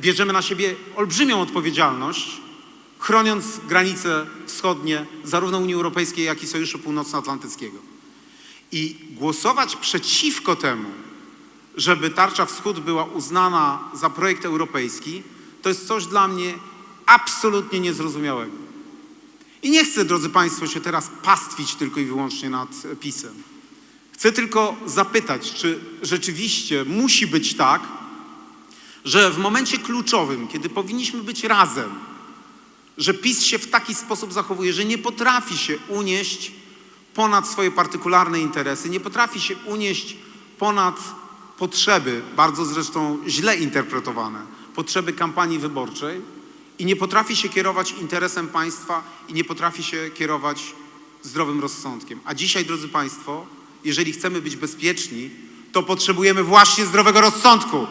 bierzemy na siebie olbrzymią odpowiedzialność, chroniąc granice wschodnie zarówno Unii Europejskiej, jak i Sojuszu Północnoatlantyckiego. I głosować przeciwko temu, żeby Tarcza Wschód była uznana za projekt europejski, to jest coś dla mnie absolutnie niezrozumiałego. I nie chcę, drodzy Państwo, się teraz pastwić tylko i wyłącznie nad PiSem. Chcę tylko zapytać, czy rzeczywiście musi być tak, że w momencie kluczowym, kiedy powinniśmy być razem, że PiS się w taki sposób zachowuje, że nie potrafi się unieść ponad swoje partykularne interesy, nie potrafi się unieść ponad potrzeby, bardzo zresztą źle interpretowane, potrzeby kampanii wyborczej i nie potrafi się kierować interesem państwa i nie potrafi się kierować zdrowym rozsądkiem. A dzisiaj, drodzy Państwo, jeżeli chcemy być bezpieczni, to potrzebujemy właśnie zdrowego rozsądku.